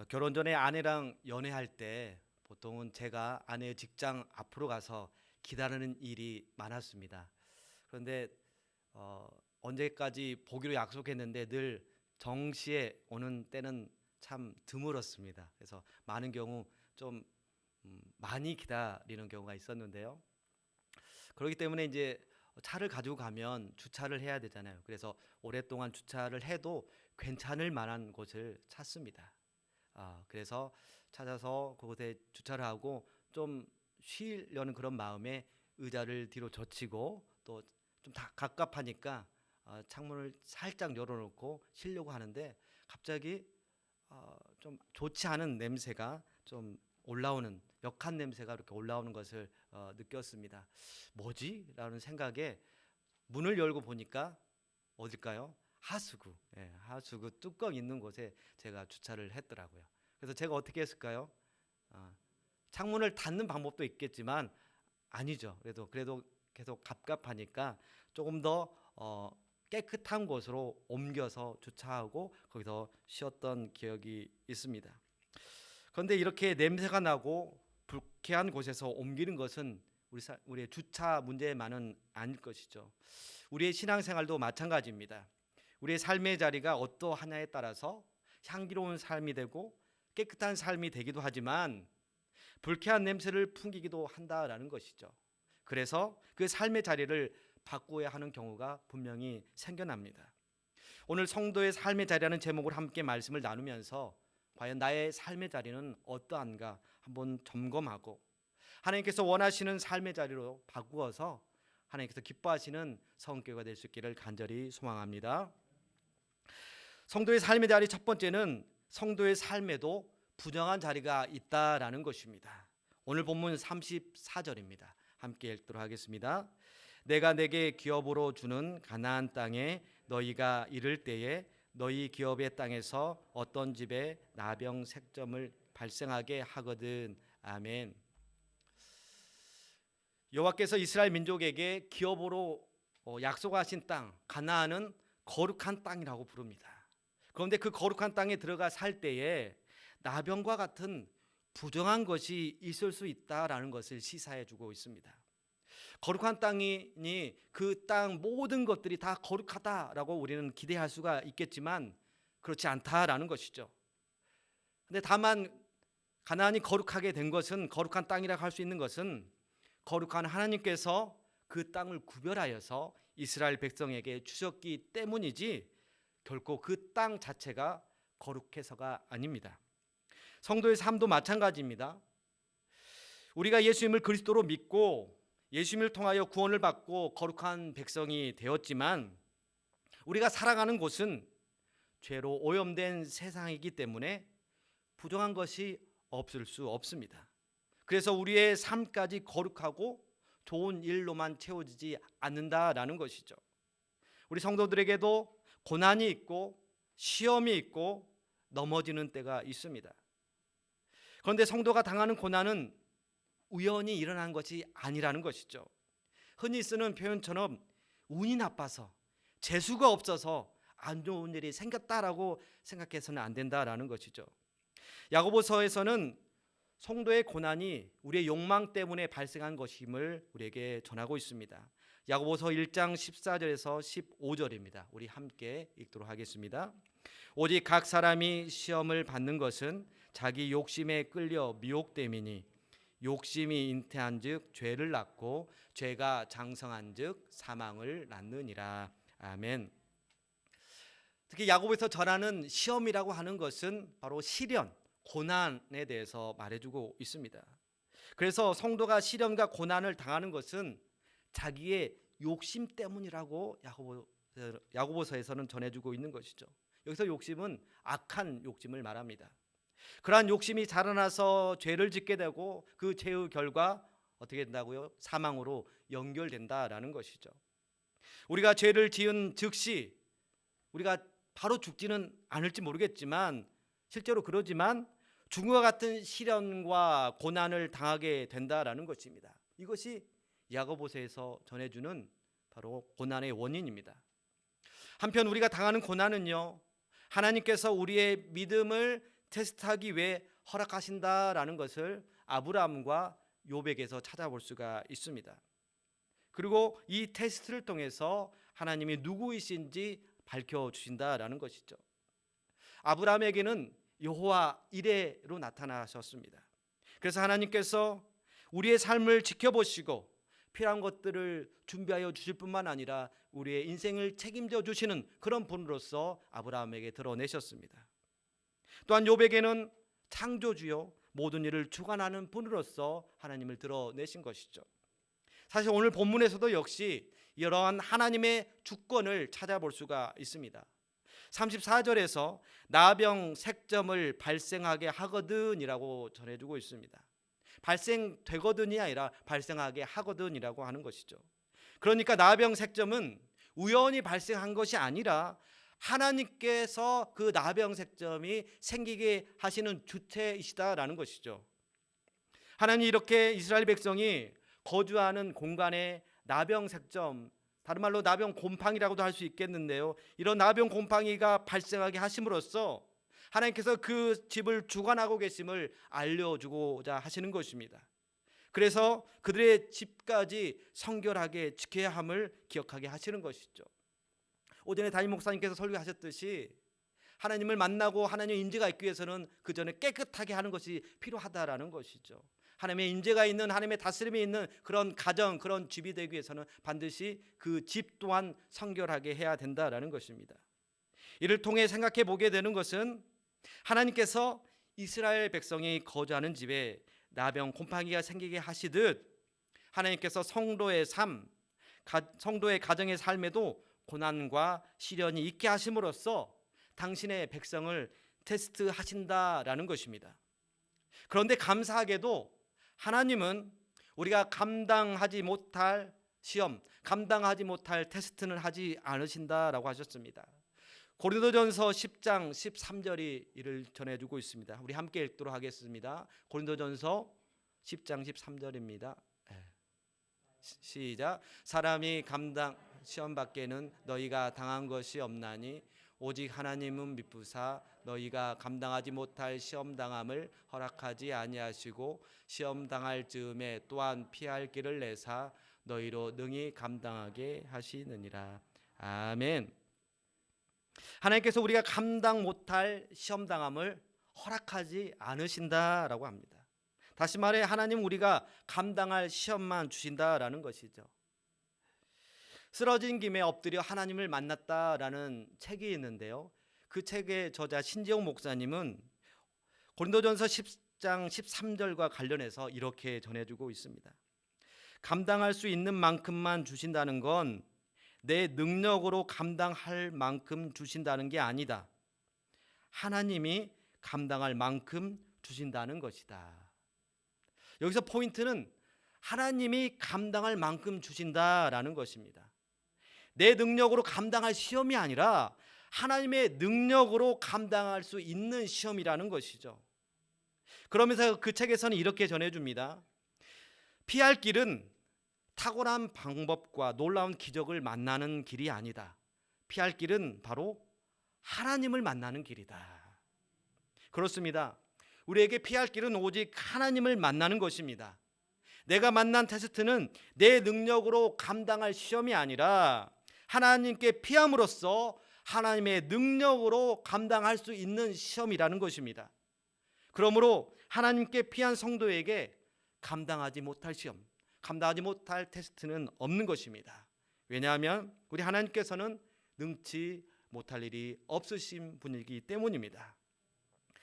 어, 결혼 전에 아내랑 연애할 때 보통은 제가 아내의 직장 앞으로 가서 기다리는 일이 많았습니다. 그런데 어, 언제까지 보기로 약속했는데 늘 정시에 오는 때는 참 드물었습니다. 그래서 많은 경우 좀 음, 많이 기다리는 경우가 있었는데요. 그렇기 때문에 이제 차를 가지고 가면 주차를 해야 되잖아요. 그래서 오랫동안 주차를 해도 괜찮을 만한 곳을 찾습니다. 아, 그래서 찾아서 그곳에 주차를 하고 좀 쉬려는 그런 마음에 의자를 뒤로 젖히고 또좀 갑갑하니까 어, 창문을 살짝 열어놓고 쉬려고 하는데 갑자기 어, 좀 좋지 않은 냄새가 좀 올라오는 역한 냄새가 이렇게 올라오는 것을 어, 느꼈습니다. 뭐지?라는 생각에 문을 열고 보니까 어딜까요? 하수구, 예, 하수구 뚜껑 있는 곳에 제가 주차를 했더라고요. 그래서 제가 어떻게 했을까요? 아, 창문을 닫는 방법도 있겠지만 아니죠. 그래도 그래도 계속 갑갑하니까 조금 더 어, 깨끗한 곳으로 옮겨서 주차하고 거기서 쉬었던 기억이 있습니다. 그런데 이렇게 냄새가 나고 불쾌한 곳에서 옮기는 것은 우리 사, 우리의 주차 문제만은 아닐 것이죠. 우리의 신앙생활도 마찬가지입니다. 우리의 삶의 자리가 어떠하냐에 따라서 향기로운 삶이 되고 깨끗한 삶이 되기도 하지만 불쾌한 냄새를 풍기기도 한다라는 것이죠. 그래서 그 삶의 자리를 바꾸어야 하는 경우가 분명히 생겨납니다. 오늘 성도의 삶의 자리라는 제목으로 함께 말씀을 나누면서 과연 나의 삶의 자리는 어떠한가 한번 점검하고 하나님께서 원하시는 삶의 자리로 바꾸어서 하나님께서 기뻐하시는 성교가 될 수 있기를 간절히 소망합니다. 성도의 삶의 자리 첫 번째는 성도의 삶에도 부정한 자리가 있다라는 것입니다. 오늘 본문 34절입니다. 함께 읽도록 하겠습니다. 내가 내게 기업으로 주는 가나안 땅에 너희가 이를 때에 너희 기업의 땅에서 어떤 집에 나병 색점을 발생하게 하거든. 아멘. 여호와께서 이스라엘 민족에게 기업으로 어, 약속하신 땅 가나안은 거룩한 땅이라고 부릅니다. 그런데 그 거룩한 땅에 들어가 살 때에 나병과 같은 부정한 것이 있을 수 있다라는 것을 시사해 주고 있습니다. 거룩한 땅이니 그 땅 모든 것들이 다 거룩하다라고 우리는 기대할 수가 있겠지만 그렇지 않다라는 것이죠. 근데 다만 가나안이 거룩하게 된 것은 거룩한 땅이라고 할 수 있는 것은 거룩한 하나님께서 그 땅을 구별하여서 이스라엘 백성에게 주셨기 때문이지 결코 그 땅 자체가 거룩해서가 아닙니다. 성도의 삶도 마찬가지입니다. 우리가 예수님을 그리스도로 믿고 예수님을 통하여 구원을 받고 거룩한 백성이 되었지만 우리가 살아가는 곳은 죄로 오염된 세상이기 때문에 부정한 것이 없을 수 없습니다. 그래서 우리의 삶까지 거룩하고 좋은 일로만 채워지지 않는다라는 것이죠. 우리 성도들에게도 고난이 있고 시험이 있고 넘어지는 때가 있습니다. 그런데 성도가 당하는 고난은 우연히 일어난 것이 아니라는 것이죠. 흔히 쓰는 표현처럼 운이 나빠서 재수가 없어서 안 좋은 일이 생겼다라고 생각해서는 안 된다라는 것이죠. 야고보서에서는 성도의 고난이 우리의 욕망 때문에 발생한 것임을 우리에게 전하고 있습니다. 야고보서 1장 14절에서 15절입니다. 우리 함께 읽도록 하겠습니다. 오직 각 사람이 시험을 받는 것은 자기 욕심에 끌려 미혹됨이니 욕심이 잉태한즉 죄를 낳고 죄가 장성한즉 사망을 낳느니라. 아멘. 특히 야고보에서 전하는 시험이라고 하는 것은 바로 시련, 고난에 대해서 말해주고 있습니다. 그래서 성도가 시련과 고난을 당하는 것은 자기의 욕심 때문이라고 야고보, 야고보서에서는 전해주고 있는 것이죠. 여기서 욕심은 악한 욕심을 말합니다. 그러한 욕심이 자라나서 죄를 짓게 되고 그 죄의 결과 어떻게 된다고요? 사망으로 연결된다라는 것이죠. 우리가 죄를 지은 즉시 우리가 바로 죽지는 않을지 모르겠지만 실제로 그러지만 죽음과 같은 시련과 고난을 당하게 된다라는 것입니다. 이것이 야고보서에서 전해주는 바로 고난의 원인입니다. 한편 우리가 당하는 고난은요 하나님께서 우리의 믿음을 테스트하기 위해 허락하신다라는 것을 아브라함과 요백에서 찾아볼 수가 있습니다. 그리고 이 테스트를 통해서 하나님이 누구이신지 밝혀 주신다라는 것이죠. 아브라함에게는 여호와 이레로 나타나셨습니다. 그래서 하나님께서 우리의 삶을 지켜보시고 필요한 것들을 준비하여 주실 뿐만 아니라 우리의 인생을 책임져 주시는 그런 분으로서 아브라함에게 드러내셨습니다. 또한 요백에는 창조주요 모든 일을 주관하는 분으로서 하나님을 드러내신 것이죠. 사실 오늘 본문에서도 역시 이러한 하나님의 주권을 찾아볼 수가 있습니다. 34절에서 나병 색점을 발생하게 하거든이라고 전해주고 있습니다. 발생되거든이 아니라 발생하게 하거든이라고 하는 것이죠. 그러니까 나병 색점은 우연히 발생한 것이 아니라 하나님께서 그 나병 색점이 생기게 하시는 주체이시다라는 것이죠. 하나님 이렇게 이스라엘 백성이 거주하는 공간에 나병 색점 다른 말로 나병 곰팡이라고도 할 수 있겠는데요. 이런 나병 곰팡이가 발생하게 하심으로써 하나님께서 그 집을 주관하고 계심을 알려주고자 하시는 것입니다. 그래서 그들의 집까지 성결하게 지켜야 함을 기억하게 하시는 것이죠. 오전에 담임 목사님께서 설교하셨듯이 하나님을 만나고 하나님의 인재가 있기 위해서는 그 전에 깨끗하게 하는 것이 필요하다라는 것이죠. 하나님의 인재가 있는 하나님의 다스림이 있는 그런 가정 그런 집이 되기 위해서는 반드시 그 집 또한 성결하게 해야 된다라는 것입니다. 이를 통해 생각해 보게 되는 것은 하나님께서 이스라엘 백성이 거주하는 집에 나병 곰팡이가 생기게 하시듯 하나님께서 성도의 삶, 성도의 가정의 삶에도 고난과 시련이 있게 하심으로써 당신의 백성을 테스트하신다라는 것입니다. 그런데 감사하게도 하나님은 우리가 감당하지 못할 시험, 감당하지 못할 테스트는 하지 않으신다라고 하셨습니다. 고린도전서 10장 13절이 이를 전해주고 있습니다. 우리 함께 읽도록 하겠습니다. 고린도전서 10장 13절입니다. 시작. 사람이 감당 시험 밖에는 너희가 당한 것이 없나니 오직 하나님은 미쁘사 너희가 감당하지 못할 시험 당함을 허락하지 아니하시고 시험 당할 즈음에 또한 피할 길을 내사 너희로 능히 감당하게 하시느니라. 아멘. 하나님께서 우리가 감당 못할 시험 당함을 허락하지 않으신다라고 합니다. 다시 말해 하나님 우리가 감당할 시험만 주신다라는 것이죠. 쓰러진 김에 엎드려 하나님을 만났다라는 책이 있는데요. 그 책의 저자 신재용 목사님은 고린도전서 10장 13절과 관련해서 이렇게 전해주고 있습니다. 감당할 수 있는 만큼만 주신다는 건 내 능력으로 감당할 만큼 주신다는 게 아니다. 하나님이 감당할 만큼 주신다는 것이다. 여기서 포인트는 하나님이 감당할 만큼 주신다라는 것입니다. 내 능력으로 감당할 시험이 아니라 하나님의 능력으로 감당할 수 있는 시험이라는 것이죠. 그러면서 그 책에서는 이렇게 전해줍니다. 피할 길은 탁월한 방법과 놀라운 기적을 만나는 길이 아니다. 피할 길은 바로 하나님을 만나는 길이다. 그렇습니다. 우리에게 피할 길은 오직 하나님을 만나는 것입니다. 내가 만난 테스트는 내 능력으로 감당할 시험이 아니라 하나님께 피함으로써 하나님의 능력으로 감당할 수 있는 시험이라는 것입니다. 그러므로 하나님께 피한 성도에게 감당하지 못할 시험, 감당하지 못할 테스트는 없는 것입니다. 왜냐하면 우리 하나님께서는 능치 못할 일이 없으신 분이기 때문입니다.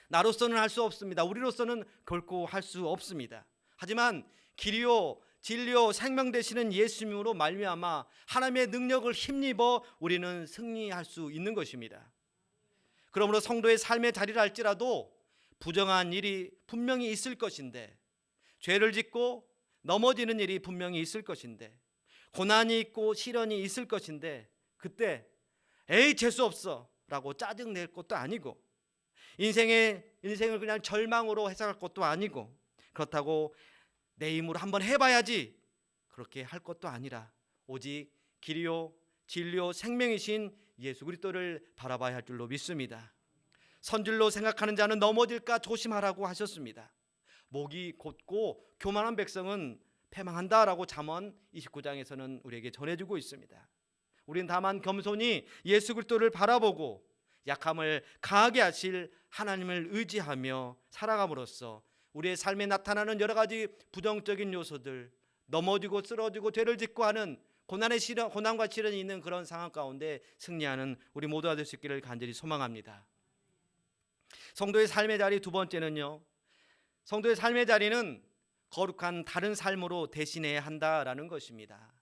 나로서는 할 수 없습니다. 우리로서는 결코 할 수 없습니다. 하지만 길이요 진리요 생명 되시는 예수님으로 말미암아 하나님의 능력을 힘입어 우리는 승리할 수 있는 것입니다. 그러므로 성도의 삶의 자리를 할지라도 부정한 일이 분명히 있을 것인데 죄를 짓고 넘어지는 일이 분명히 있을 것인데 고난이 있고 시련이 있을 것인데 그때 에이 재수 없어라고 짜증 낼 것도 아니고 인생의 인생을 그냥 절망으로 해석할 것도 아니고 그렇다고 내 힘으로 한번 해봐야지 그렇게 할 것도 아니라 오직 길이요 진리요 생명이신 예수 그리스도를 바라봐야 할 줄로 믿습니다. 선줄로 생각하는 자는 넘어질까 조심하라고 하셨습니다. 목이 곧고 교만한 백성은 패망한다라고 잠언 29장에서는 우리에게 전해주고 있습니다. 우리는 다만 겸손히 예수 그리스도를 바라보고 약함을 강하게 하실 하나님을 의지하며 살아감으로써 우리의 삶에 나타나는 여러 가지 부정적인 요소들 넘어지고 쓰러지고 죄를 짓고 하는 고난의 시련, 고난과 시련이 있는 그런 상황 가운데 승리하는 우리 모두가 될 수 있기를 간절히 소망합니다. 성도의 삶의 자리 두 번째는요. 성도의 삶의 자리는 거룩한 다른 삶으로 대신해야 한다라는 것입니다.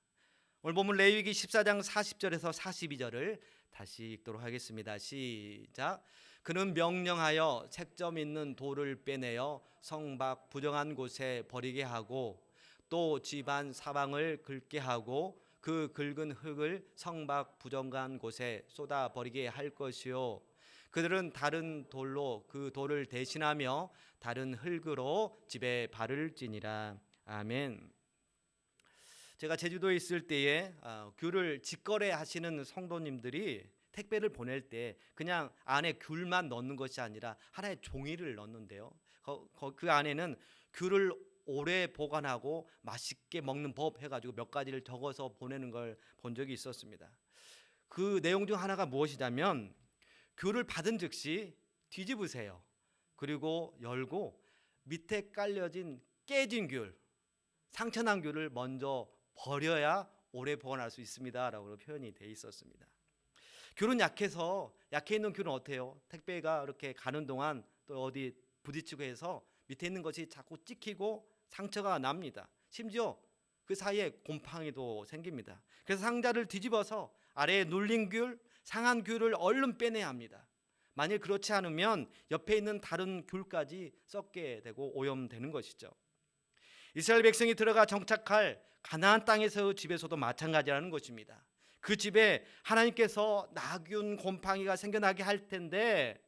오늘 보면 레위기 14장 40절에서 42절을 다시 읽도록 하겠습니다. 시작. 그는 명령하여 색점 있는 돌을 빼내어 성밖 부정한 곳에 버리게 하고 또 집안 사방을 긁게 하고 그 긁은 흙을 성밖 부정한 곳에 쏟아 버리게 할 것이요 그들은 다른 돌로 그 돌을 대신하며 다른 흙으로 집에 찌니라 아멘. 제가 제주도에 있을 때에 어, 귤을 직거래 하시는 성도님들이 택배를 보낼 때 그냥 안에 귤만 넣는 것이 아니라 하나의 종이를 넣는데요. 그 안에는 귤을 오래 보관하고 맛있게 먹는 법 해가지고 몇 가지를 적어서 보내는 걸 본 적이 있었습니다. 그 내용 중 하나가 무엇이냐면 귤을 받은 즉시 뒤집으세요. 그리고 열고 밑에 깔려진 깨진 귤, 상처난 귤을 먼저 버려야 오래 보관할 수 있습니다라고 표현이 돼 있었습니다. 귤은 약해서 약해 있는 귤은 어때요? 택배가 이렇게 가는 동안 또 어디 부딪히고 해서 밑에 있는 것이 자꾸 찍히고 상처가 납니다. 심지어 그 사이에 곰팡이도 생깁니다. 그래서 상자를 뒤집어서 아래에 눌린 귤, 상한 귤을 얼른 빼내야 합니다. 만일 그렇지 않으면 옆에 있는 다른 귤까지 썩게 되고 오염되는 것이죠. 이스라엘 백성이 들어가 정착할 가나안 땅에서의 집에서도 마찬가지라는 것입니다. 그 집에 하나님께서 나균 곰팡이가 생겨나게 할 텐데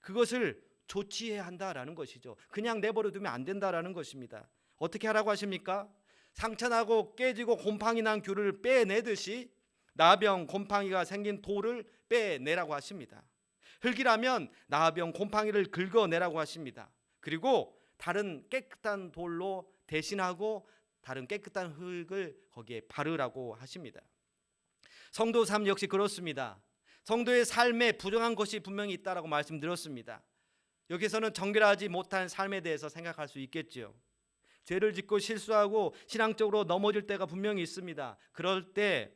그것을 조치해야 한다라는 것이죠. 그냥 내버려 두면 안 된다라는 것입니다. 어떻게 하라고 하십니까? 상처나고 깨지고 곰팡이 난 귤을 빼내듯이 나병 곰팡이가 생긴 돌을 빼내라고 하십니다. 흙이라면 나병 곰팡이를 긁어내라고 하십니다. 그리고 다른 깨끗한 돌로 대신하고 다른 깨끗한 흙을 거기에 바르라고 하십니다. 성도 삶 역시 그렇습니다. 성도의 삶에 부정한 것이 분명히 있다라고 말씀드렸습니다. 여기서는 정결하지 못한 삶에 대해서 생각할 수 있겠지요. 죄를 짓고 실수하고 신앙적으로 넘어질 때가 분명히 있습니다. 그럴 때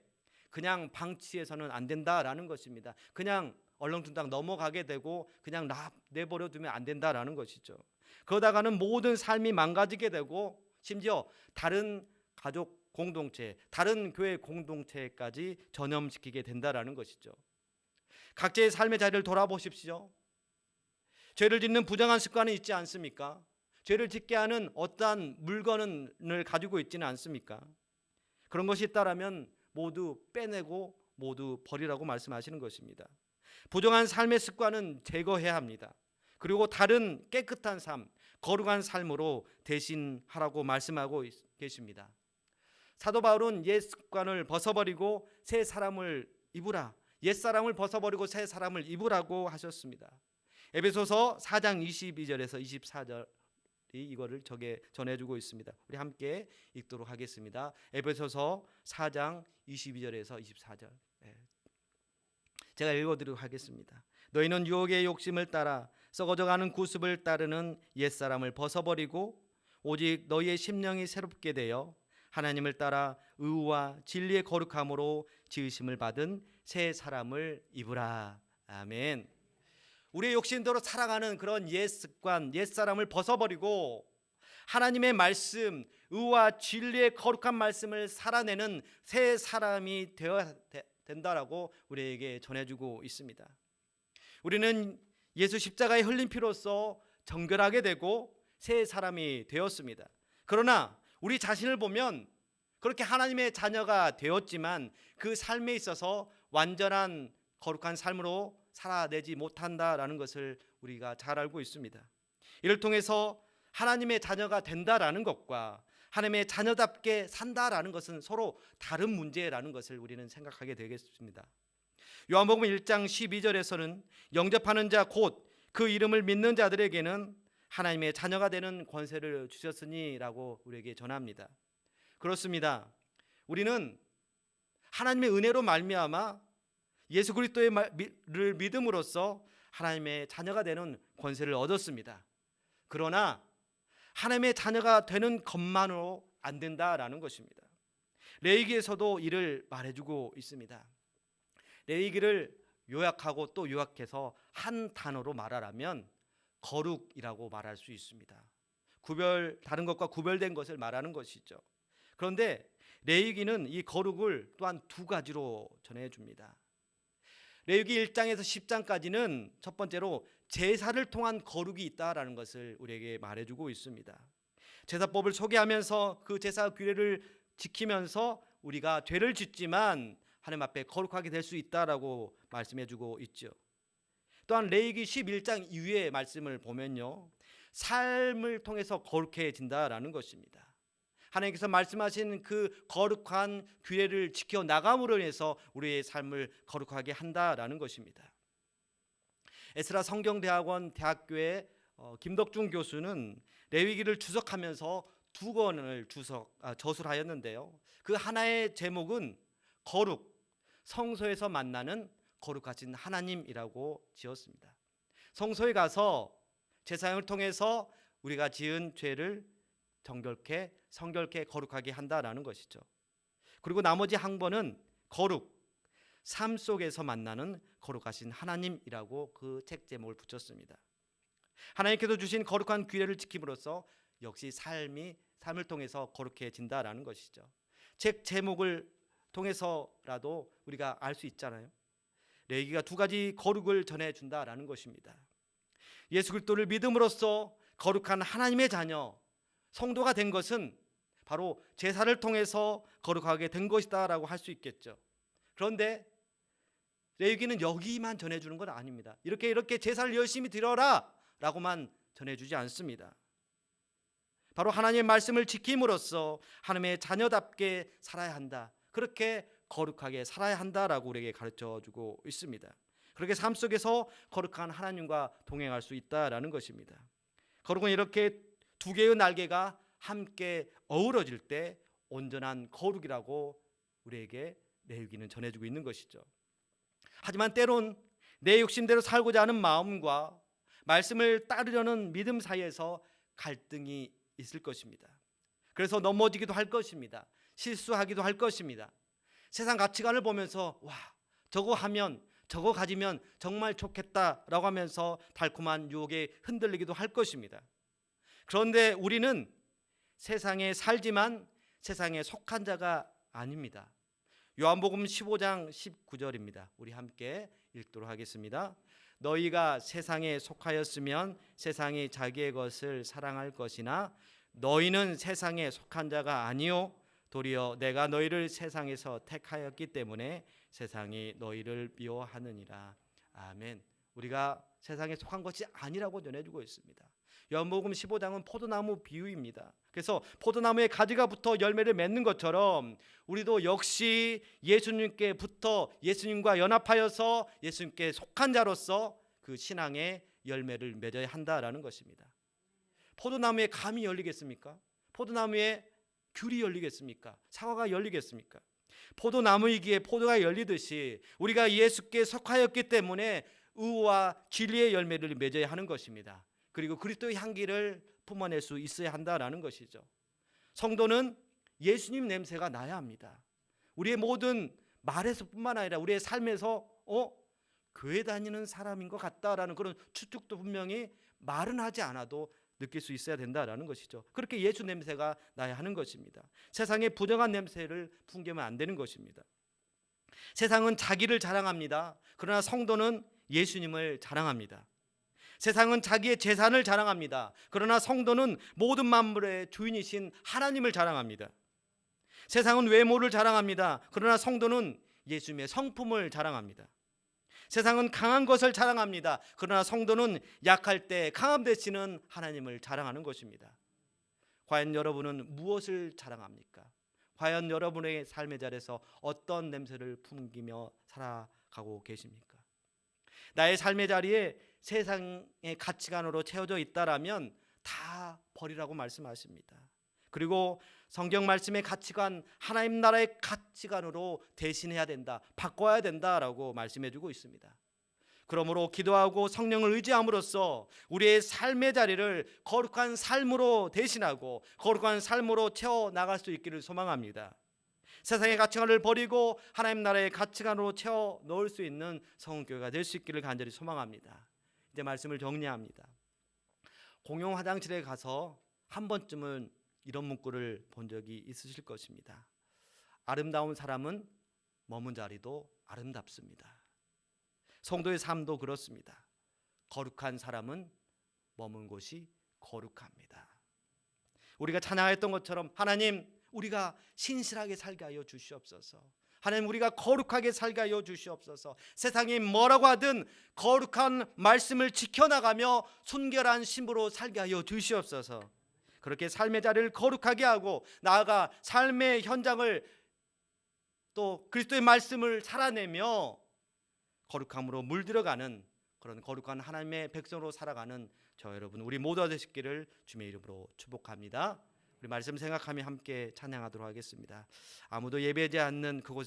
그냥 방치해서는 안 된다라는 것입니다. 그냥 얼렁뚱땅 넘어가게 되고 그냥 나 내버려 두면 안 된다라는 것이죠. 그러다가는 모든 삶이 망가지게 되고 심지어 다른 가족 공동체, 다른 교회 공동체까지 전염시키게 된다라는 것이죠. 각자의 삶의 자리를 돌아보십시오. 죄를 짓는 부정한 습관이 있지 않습니까? 죄를 짓게 하는 어떠한 물건을 가지고 있지는 않습니까? 그런 것이 있다라면 모두 빼내고 모두 버리라고 말씀하시는 것입니다. 부정한 삶의 습관은 제거해야 합니다. 그리고 다른 깨끗한 삶, 거룩한 삶으로 대신하라고 말씀하고 있- 계십니다. 사도 바울은 옛 습관을 벗어버리고 새 사람을 입으라. 옛 사람을 벗어버리고 새 사람을 입으라고 하셨습니다. 에베소서 4장 22절에서 24절 이 이거를 저게 전해주고 있습니다. 우리 함께 읽도록 하겠습니다. 에베소서 4장 22절에서 24절. 네. 제가 읽어드리도록 하겠습니다. 너희는 유혹의 욕심을 따라 썩어져가는 구습을 따르는 옛 사람을 벗어버리고 오직 너희의 심령이 새롭게 되어 하나님을 따라 의와 진리의 거룩함으로 지으심을 받은 새 사람을 입으라. 아멘. 우리의 욕심대로 살아가는 그런 옛 습관, 옛 사람을 벗어버리고 하나님의 말씀, 의와 진리의 거룩한 말씀을 살아내는 새 사람이 되어야 되- 된다라고 우리에게 전해주고 있습니다. 우리는 예수 십자가의 흘린 피로써 정결하게 되고 새 사람이 되었습니다. 그러나 우리 자신을 보면 그렇게 하나님의 자녀가 되었지만 그 삶에 있어서 완전한 거룩한 삶으로 살아내지 못한다라는 것을 우리가 잘 알고 있습니다. 이를 통해서 하나님의 자녀가 된다라는 것과 하나님의 자녀답게 산다라는 것은 서로 다른 문제라는 것을 우리는 생각하게 되겠습니다. 요한복음 1장 12절에서는 영접하는 자 곧 그 이름을 믿는 자들에게는 하나님의 자녀가 되는 권세를 주셨으니라고 우리에게 전합니다. 그렇습니다. 우리는 하나님의 은혜로 말미암아 예수 그리스도의 를 믿음으로써 하나님의 자녀가 되는 권세를 얻었습니다. 그러나 하나님의 자녀가 되는 것만으로 안 된다라는 것입니다. 레이기에서도 이를 말해주고 있습니다. 레이기를 요약하고 또 요약해서 한 단어로 말하라면 거룩이라고 말할 수 있습니다. 구별 다른 것과 구별된 것을 말하는 것이죠. 그런데 레위기는 이 거룩을 또한 두 가지로 전해 줍니다. 레위기 1장에서 10장까지는 첫 번째로 제사를 통한 거룩이 있다라는 것을 우리에게 말해 주고 있습니다. 제사법을 소개하면서 그 제사 규례를 지키면서 우리가 죄를 짓지만 하나님 앞에 거룩하게 될 수 있다라고 말씀해 주고 있죠. 또한 레이기 11장 이후의 말씀을 보면요. 삶을 통해서 거룩해진다라는 것입니다. 하나님께서 말씀하신 그 거룩한 규례를 지켜 나감으로 인해서 우리의 삶을 거룩하게 한다라는 것입니다. 에스라 성경대학원 대학교의 어, 김덕중 교수는 레위기를 주석하면서 두 권을 주석 아, 저술하였는데요. 그 하나의 제목은 거룩 성소에서 만나는 거룩하신 하나님이라고 지었습니다. 성소에 가서 제사형을 통해서 우리가 지은 죄를 정결케 성결케 거룩하게 한다라는 것이죠. 그리고 나머지 한 번은 거룩 삶 속에서 만나는 거룩하신 하나님이라고 그 책 제목을 붙였습니다. 하나님께서 주신 거룩한 규례를 지킴으로써 역시 삶이 삶을 통해서 거룩해진다라는 것이죠. 책 제목을 통해서라도 우리가 알 수 있잖아요. 레기가 두 가지 거룩을 전해 준다라는 것입니다. 예수 그리스도를 믿음으로써 거룩한 하나님의 자녀 성도가 된 것은 바로 제사를 통해서 거룩하게 된 것이다라고 할 수 있겠죠. 그런데 레위기는 여기만 전해 주는 건 아닙니다. 이렇게 이렇게 제사를 열심히 드려라라고만 전해 주지 않습니다. 바로 하나님의 말씀을 지킴으로써 하나님의 자녀답게 살아야 한다. 그렇게 거룩하게 살아야 한다라고 우리에게 가르쳐 주고 있습니다. 그렇게 삶 속에서 거룩한 하나님과 동행할 수 있다라는 것입니다. 거룩은 이렇게 두 개의 날개가 함께 어우러질 때 온전한 거룩이라고 우리에게 내유기는 전해주고 있는 것이죠. 하지만 때론 내 욕심대로 살고자 하는 마음과 말씀을 따르려는 믿음 사이에서 갈등이 있을 것입니다. 그래서 넘어지기도 할 것입니다. 실수하기도 할 것입니다. 세상 가치관을 보면서 와 저거 하면 저거 가지면 정말 좋겠다라고 하면서 달콤한 유혹에 흔들리기도 할 것입니다. 그런데 우리는 세상에 살지만 세상에 속한 자가 아닙니다. 요한복음 15장 19절입니다. 우리 함께 읽도록 하겠습니다. 너희가 세상에 속하였으면 세상이 자기의 것을 사랑할 것이나 너희는 세상에 속한 자가 아니요 도리어 내가 너희를 세상에서 택하였기 때문에 세상이 너희를 미워하느니라. 아멘. 우리가 세상에 속한 것이 아니라고 전해주고 있습니다. 요한복음 15장은 포도나무 비유입니다. 그래서 포도나무에 가지가 붙어 열매를 맺는 것처럼 우리도 역시 예수님께 붙어 예수님과 연합하여서 예수님께 속한 자로서 그 신앙의 열매를 맺어야 한다라는 것입니다. 포도나무에 감이 열리겠습니까? 포도나무에 귤이 열리겠습니까? 사과가 열리겠습니까? 포도나무이기에 포도가 열리듯이 우리가 예수께 속하였기 때문에 의와 진리의 열매를 맺어야 하는 것입니다. 그리고 그리스도의 향기를 품어낼 수 있어야 한다라는 것이죠. 성도는 예수님 냄새가 나야 합니다. 우리의 모든 말에서뿐만 아니라 우리의 삶에서 어 교회 다니는 사람인 것 같다라는 그런 추측도 분명히 말은 하지 않아도 느낄 수 있어야 된다라는 것이죠. 그렇게 예수 냄새가 나야 하는 것입니다. 세상에 부정한 냄새를 풍기면 안 되는 것입니다. 세상은 자기를 자랑합니다. 그러나 성도는 예수님을 자랑합니다. 세상은 자기의 재산을 자랑합니다. 그러나 성도는 모든 만물의 주인이신 하나님을 자랑합니다. 세상은 외모를 자랑합니다. 그러나 성도는 예수님의 성품을 자랑합니다. 세상은 강한 것을 자랑합니다. 그러나 성도는 약할 때 강함 되시는 하나님을 자랑하는 것입니다. 과연 여러분은 무엇을 자랑합니까? 과연 여러분의 삶의 자리에서 어떤 냄새를 풍기며 살아가고 계십니까? 나의 삶의 자리에 세상의 가치관으로 채워져 있다라면 다 버리라고 말씀하십니다. 그리고 성경 말씀의 가치관 하나님 나라의 가치관으로 대신해야 된다. 바꿔야 된다라고 말씀해 주고 있습니다. 그러므로 기도하고 성령을 의지함으로써 우리의 삶의 자리를 거룩한 삶으로 대신하고 거룩한 삶으로 채워 나갈 수 있기를 소망합니다. 세상의 가치관을 버리고 하나님 나라의 가치관으로 채워 넣을 수 있는 성교회가 될 수 있기를 간절히 소망합니다. 이제 말씀을 정리합니다. 공용 화장실에 가서 한 번쯤은 이런 문구를 본 적이 있으실 것입니다. 아름다운 사람은 머문 자리도 아름답습니다. 성도의 삶도 그렇습니다. 거룩한 사람은 머문 곳이 거룩합니다. 우리가 찬양했던 것처럼 하나님 우리가 신실하게 살게 하여 주시옵소서. 하나님 우리가 거룩하게 살게 하여 주시옵소서. 세상이 뭐라고 하든 거룩한 말씀을 지켜나가며 순결한 신부로 살게 하여 주시옵소서. 그렇게 삶의 자리를 거룩하게 하고 나아가 삶의 현장을 또 그리스도의 말씀을 살아내며 거룩함으로 물들어가는 그런 거룩한 하나님의 백성으로 살아가는 저 여러분 우리 모두가 되시기를 주님의 이름으로 축복합니다. 우리 말씀 생각하며 함께 찬양하도록 하겠습니다. 아무도 예배하지 않는 그곳